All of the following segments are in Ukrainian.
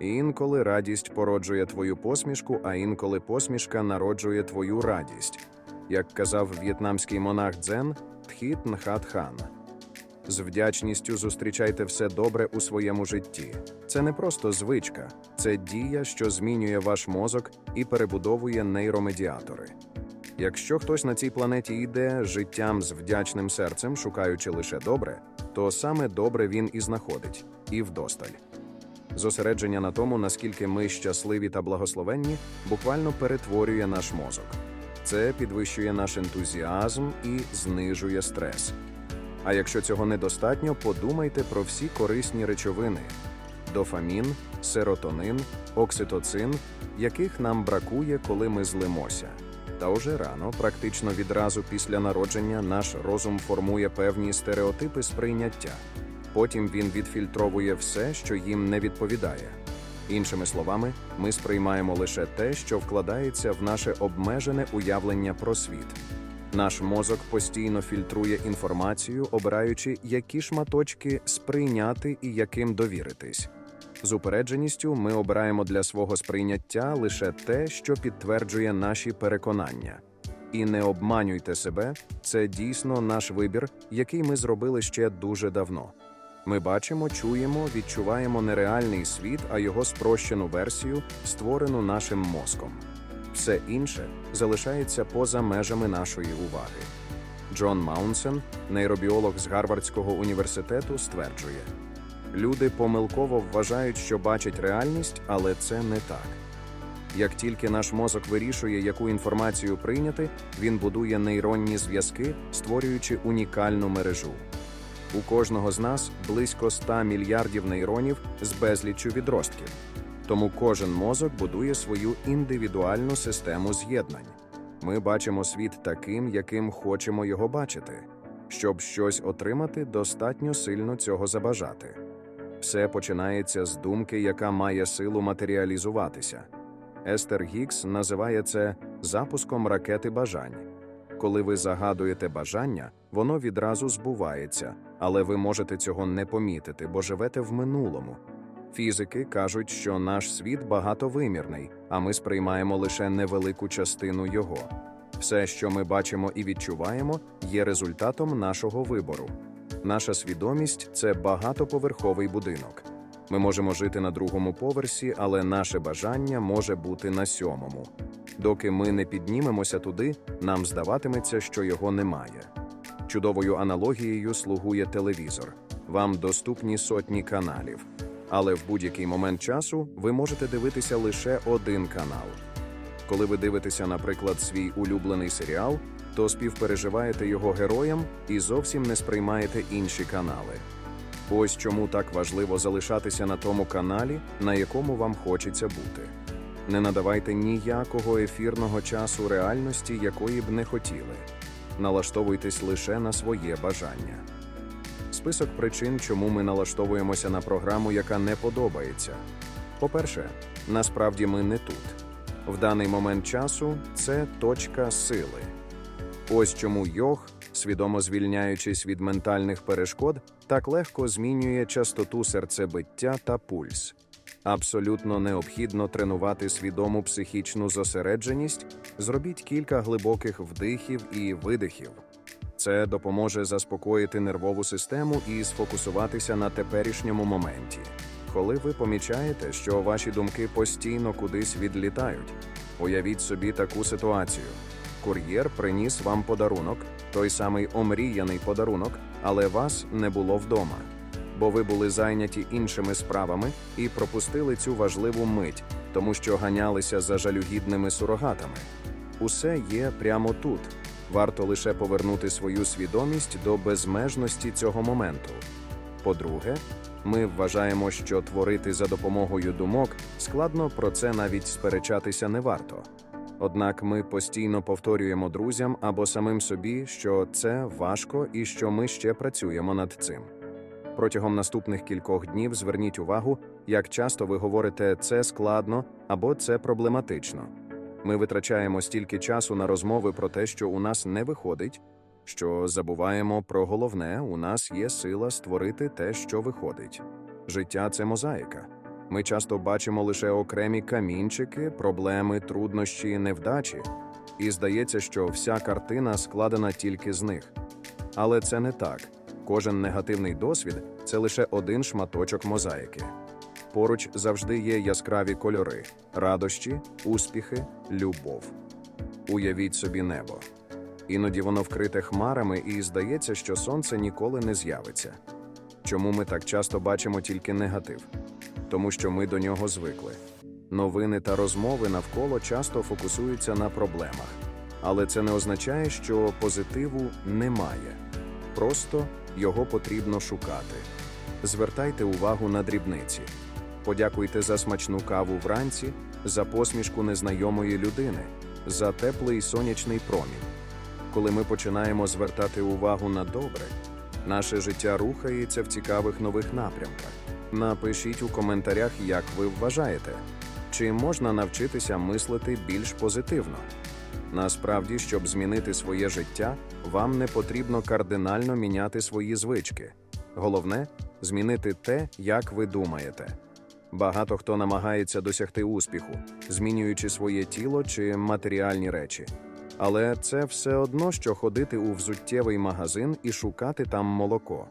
Інколи радість породжує твою посмішку, а інколи посмішка народжує твою радість. Як казав в'єтнамський монах Дзен Тхіт Нхат Хан. З вдячністю зустрічайте все добре у своєму житті. Це не просто звичка, це дія, що змінює ваш мозок і перебудовує нейромедіатори. Якщо хтось на цій планеті йде життям з вдячним серцем, шукаючи лише добре, то саме добре він і знаходить, і вдосталь. Зосередження на тому, наскільки ми щасливі та благословенні, буквально перетворює наш мозок. Це підвищує наш ентузіазм і знижує стрес. А якщо цього недостатньо, подумайте про всі корисні речовини: дофамін, серотонин, окситоцин, яких нам бракує, коли ми злимося. Та уже рано, практично відразу після народження, наш розум формує певні стереотипи сприйняття. Потім він відфільтровує все, що їм не відповідає. Іншими словами, ми сприймаємо лише те, що вкладається в наше обмежене уявлення про світ. Наш мозок постійно фільтрує інформацію, обираючи, які шматочки сприйняти і яким довіритись. З упередженістю ми обираємо для свого сприйняття лише те, що підтверджує наші переконання. І не обманюйте себе, це дійсно наш вибір, який ми зробили ще дуже давно. Ми бачимо, чуємо, відчуваємо нереальний світ, а його спрощену версію, створену нашим мозком. Все інше залишається поза межами нашої уваги. Джон Маунсен, нейробіолог з Гарвардського університету, стверджує: люди помилково вважають, що бачать реальність, але це не так. Як тільки наш мозок вирішує, яку інформацію прийняти, він будує нейронні зв'язки, створюючи унікальну мережу. У кожного з нас близько 100 мільярдів нейронів з безліччю відростків. Тому кожен мозок будує свою індивідуальну систему з'єднань. Ми бачимо світ таким, яким хочемо його бачити. Щоб щось отримати, достатньо сильно цього забажати. Все починається з думки, яка має силу матеріалізуватися. Естер Гікс називає це запуском ракети бажань. Коли ви загадуєте бажання, воно відразу збувається, але ви можете цього не помітити, бо живете в минулому. Фізики кажуть, що наш світ багатовимірний, а ми сприймаємо лише невелику частину його. Все, що ми бачимо і відчуваємо, є результатом нашого вибору. Наша свідомість це багатоповерховий будинок. Ми можемо жити на другому поверсі, але наше бажання може бути на сьомому. Доки ми не піднімемося туди, нам здаватиметься, що його немає. Чудовою аналогією слугує телевізор. Вам доступні сотні каналів. Але в будь-який момент часу ви можете дивитися лише один канал. Коли ви дивитеся, наприклад, свій улюблений серіал, то співпереживаєте його героям і зовсім не сприймаєте інші канали. Ось чому так важливо залишатися на тому каналі, на якому вам хочеться бути. Не надавайте ніякого ефірного часу реальності, якої б не хотіли. Налаштовуйтесь лише на своє бажання. Список причин, чому ми налаштовуємося на програму, яка не подобається. По-перше, насправді ми не тут. В даний момент часу це точка сили. Ось чому йог, свідомо звільняючись від ментальних перешкод, так легко змінює частоту серцебиття та пульс. Абсолютно необхідно тренувати свідому психічну зосередженість, зробіть кілька глибоких вдихів і видихів. Це допоможе заспокоїти нервову систему і сфокусуватися на теперішньому моменті. Коли ви помічаєте, що ваші думки постійно кудись відлітають, уявіть собі таку ситуацію. Кур'єр приніс вам подарунок, той самий омріяний подарунок, але вас не було вдома, бо ви були зайняті іншими справами і пропустили цю важливу мить, тому що ганялися за жалюгідними сурогатами. Усе є прямо тут. Варто лише повернути свою свідомість до безмежності цього моменту. По-друге, ми вважаємо, що творити за допомогою думок складно, про це навіть сперечатися не варто. Однак ми постійно повторюємо друзям або самим собі, що це важко і що ми ще працюємо над цим. Протягом наступних кількох днів зверніть увагу, як часто ви говорите це складно або це проблематично. Ми витрачаємо стільки часу на розмови про те, що у нас не виходить, що забуваємо про головне, у нас є сила створити те, що виходить. Життя це мозаїка. Ми часто бачимо лише окремі камінчики, проблеми, труднощі, невдачі, і здається, що вся картина складена тільки з них. Але це не так. Кожен негативний досвід це лише один шматочок мозаїки. Поруч завжди є яскраві кольори, радощі, успіхи, любов. Уявіть собі небо. Іноді воно вкрите хмарами, і здається, що сонце ніколи не з'явиться. Чому ми так часто бачимо тільки негатив? Тому що ми до нього звикли. Новини та розмови навколо часто фокусуються на проблемах, але це не означає, що позитиву немає. Просто його потрібно шукати. Звертайте увагу на дрібниці. Подякуйте за смачну каву вранці, за посмішку незнайомої людини, за теплий сонячний промінь. Коли ми починаємо звертати увагу на добре, наше життя рухається в цікавих нових напрямках. Напишіть у коментарях, як ви вважаєте, чи можна навчитися мислити більш позитивно. Насправді, щоб змінити своє життя, вам не потрібно кардинально міняти свої звички. Головне змінити те, як ви думаєте. Багато хто намагається досягти успіху, змінюючи своє тіло чи матеріальні речі. Але це все одно, що ходити у взуттєвий магазин і шукати там молоко.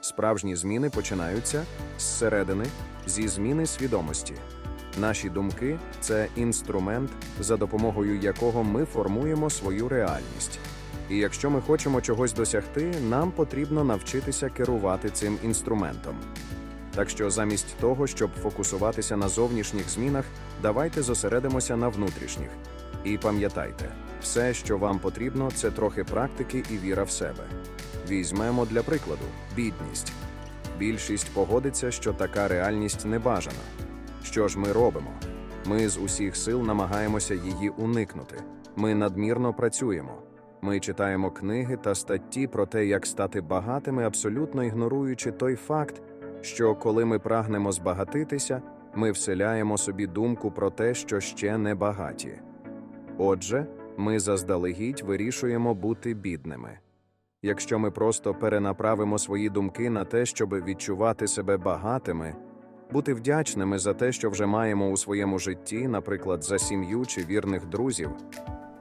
Справжні зміни починаються зсередини, зі зміни свідомості. Наші думки це інструмент, за допомогою якого ми формуємо свою реальність. І якщо ми хочемо чогось досягти, нам потрібно навчитися керувати цим інструментом. Так що замість того, щоб фокусуватися на зовнішніх змінах, давайте зосередимося на внутрішніх. І пам'ятайте, все, що вам потрібно, це трохи практики і віра в себе. Візьмемо для прикладу бідність. Більшість погодиться, що така реальність не бажана. Що ж ми робимо? Ми з усіх сил намагаємося її уникнути. Ми надмірно працюємо. Ми читаємо книги та статті про те, як стати багатими, абсолютно ігноруючи той факт, що коли ми прагнемо збагатитися, ми вселяємо собі думку про те, що ще не багаті. Отже, ми заздалегідь вирішуємо бути бідними. Якщо ми просто перенаправимо свої думки на те, щоб відчувати себе багатими, бути вдячними за те, що вже маємо у своєму житті, наприклад, за сім'ю чи вірних друзів,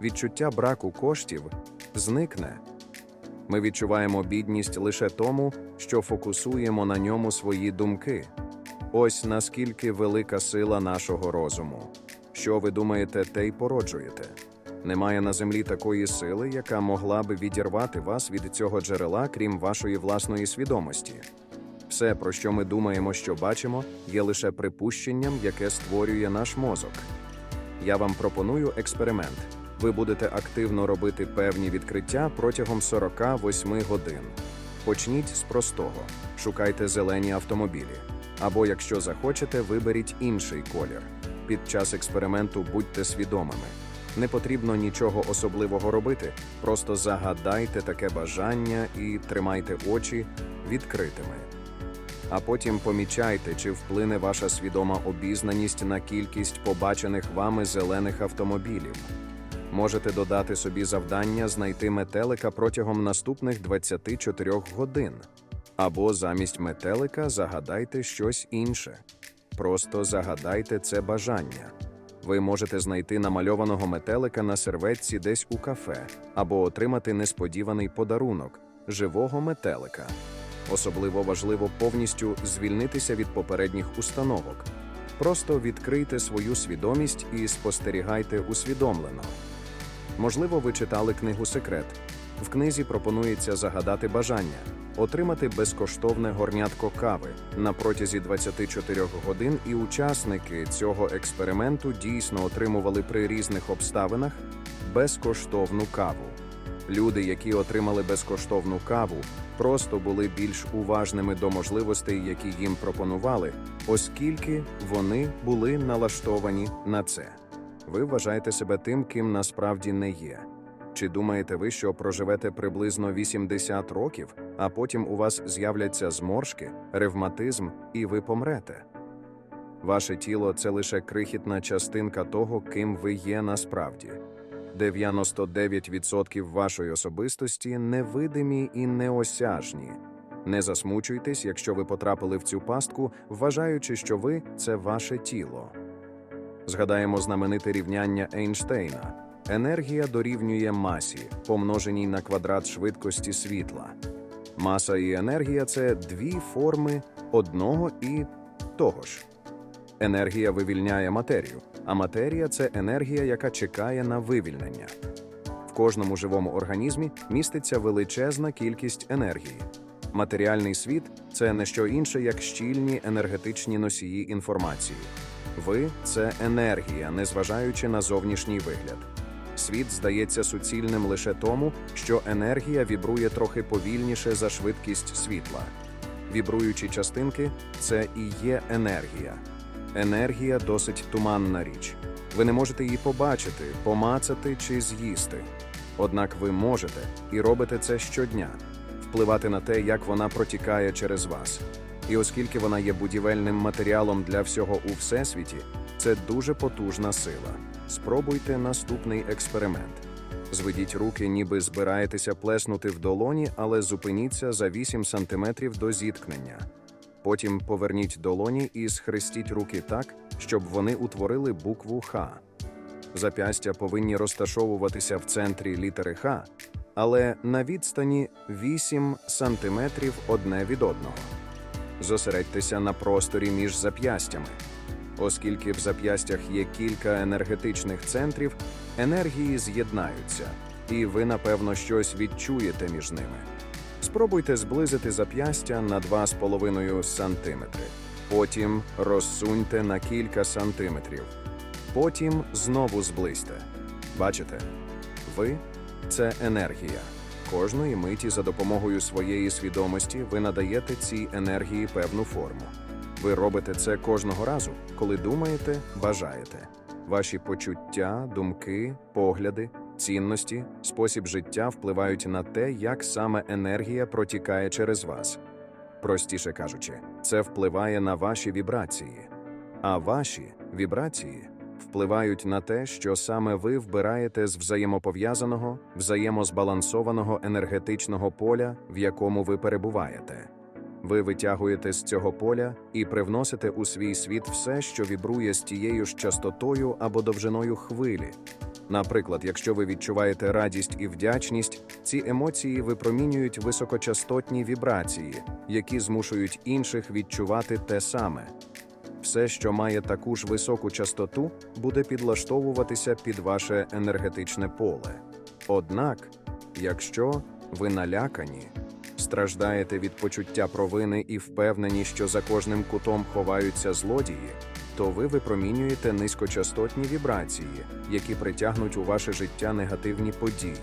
відчуття браку коштів зникне. Ми відчуваємо бідність лише тому, що фокусуємо на ньому свої думки. Ось наскільки велика сила нашого розуму. Що ви думаєте, те й породжуєте. Немає на землі такої сили, яка могла би відірвати вас від цього джерела, крім вашої власної свідомості. Все, про що ми думаємо, що бачимо, є лише припущенням, яке створює наш мозок. Я вам пропоную експеримент. Ви будете активно робити певні відкриття протягом 48 годин. Почніть з простого: шукайте зелені автомобілі. Або, якщо захочете, виберіть інший колір. Під час експерименту будьте свідомими. Не потрібно нічого особливого робити, просто загадайте таке бажання і тримайте очі відкритими. А потім помічайте, чи вплине ваша свідома обізнаність на кількість побачених вами зелених автомобілів. Можете додати собі завдання знайти метелика протягом наступних 24 годин. Або замість метелика загадайте щось інше. Просто загадайте це бажання. Ви можете знайти намальованого метелика на серветці десь у кафе, або отримати несподіваний подарунок живого метелика. Особливо важливо повністю звільнитися від попередніх установок. Просто відкрийте свою свідомість і спостерігайте усвідомлено. Можливо, ви читали книгу Секрет. В книзі пропонується загадати бажання, отримати безкоштовне горнятко кави на протязі 24 годин, і учасники цього експерименту дійсно отримували при різних обставинах безкоштовну каву. Люди, які отримали безкоштовну каву, просто були більш уважними до можливостей, які їм пропонували, оскільки вони були налаштовані на це. Ви вважаєте себе тим, ким насправді не є. Чи думаєте ви, що проживете приблизно 80 років, а потім у вас з'являться зморшки, ревматизм і ви помрете? Ваше тіло це лише крихітна частинка того, ким ви є насправді. 99% вашої особистості невидимі і неосяжні. Не засмучуйтесь, якщо ви потрапили в цю пастку, вважаючи, що ви це ваше тіло. Згадаємо знамените рівняння Ейнштейна. Енергія дорівнює масі, помноженій на квадрат швидкості світла. Маса і енергія це дві форми одного і того ж. Енергія вивільняє матерію, а матерія це енергія, яка чекає на вивільнення. В кожному живому організмі міститься величезна кількість енергії. Матеріальний світ це не що інше, як щільні енергетичні носії інформації. Ви це енергія, незважаючи на зовнішній вигляд. Світ здається суцільним лише тому, що енергія вібрує трохи повільніше за швидкість світла. Вібруючі частинки це і є енергія. Енергія досить туманна річ. Ви не можете її побачити, помацати чи з'їсти. Однак ви можете і робите це щодня впливати на те, як вона протікає через вас. І оскільки вона є будівельним матеріалом для всього у всесвіті, це дуже потужна сила. Спробуйте наступний експеримент. Зведіть руки, ніби збираєтеся плеснути в долоні, але зупиніться за 8 сантиметрів до зіткнення. Потім поверніть долоні і схрестіть руки так, щоб вони утворили букву Х. Запястя повинні розташовуватися в центрі літери Х, але на відстані 8 сантиметрів одне від одного. Зосередьтеся на просторі між зап'ястями. Оскільки в зап'ястях є кілька енергетичних центрів, енергії з'єднаються, і ви, напевно, щось відчуєте між ними. Спробуйте зблизити зап'ястя на 2,5 см. Потім розсуньте на кілька сантиметрів. Потім знову зблизьте. Бачите? Ви це енергія. Кожної миті за допомогою своєї свідомості ви надаєте цій енергії певну форму. Ви робите це кожного разу, коли думаєте, бажаєте. Ваші почуття, думки, погляди, цінності, спосіб життя впливають на те, як саме енергія протікає через вас. Простіше кажучи, це впливає на ваші вібрації, а ваші вібрації впливають на те, що саме ви вбираєте з взаємопов'язаного, взаємозбалансованого енергетичного поля, в якому ви перебуваєте. Ви витягуєте з цього поля і привносите у свій світ все, що вібрує з тією ж частотою або довжиною хвилі. Наприклад, якщо ви відчуваєте радість і вдячність, ці емоції випромінюють високочастотні вібрації, які змушують інших відчувати те саме. Все, що має таку ж високу частоту, буде підлаштовуватися під ваше енергетичне поле. Однак, якщо ви налякані, страждаєте від почуття провини і впевнені, що за кожним кутом ховаються злодії, то ви випромінюєте низькочастотні вібрації, які притягнуть у ваше життя негативні події.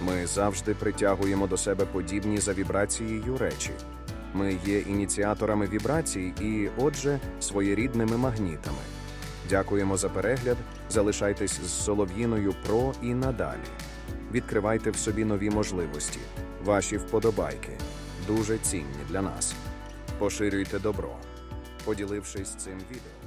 Ми завжди притягуємо до себе подібні за вібрацією речі. Ми є ініціаторами вібрацій і, отже, своєрідними магнітами. Дякуємо за перегляд. Залишайтесь з Солов'їною Про і надалі. Відкривайте в собі нові можливості. Ваші вподобайки дуже цінні для нас. Поширюйте добро, поділившись цим відео.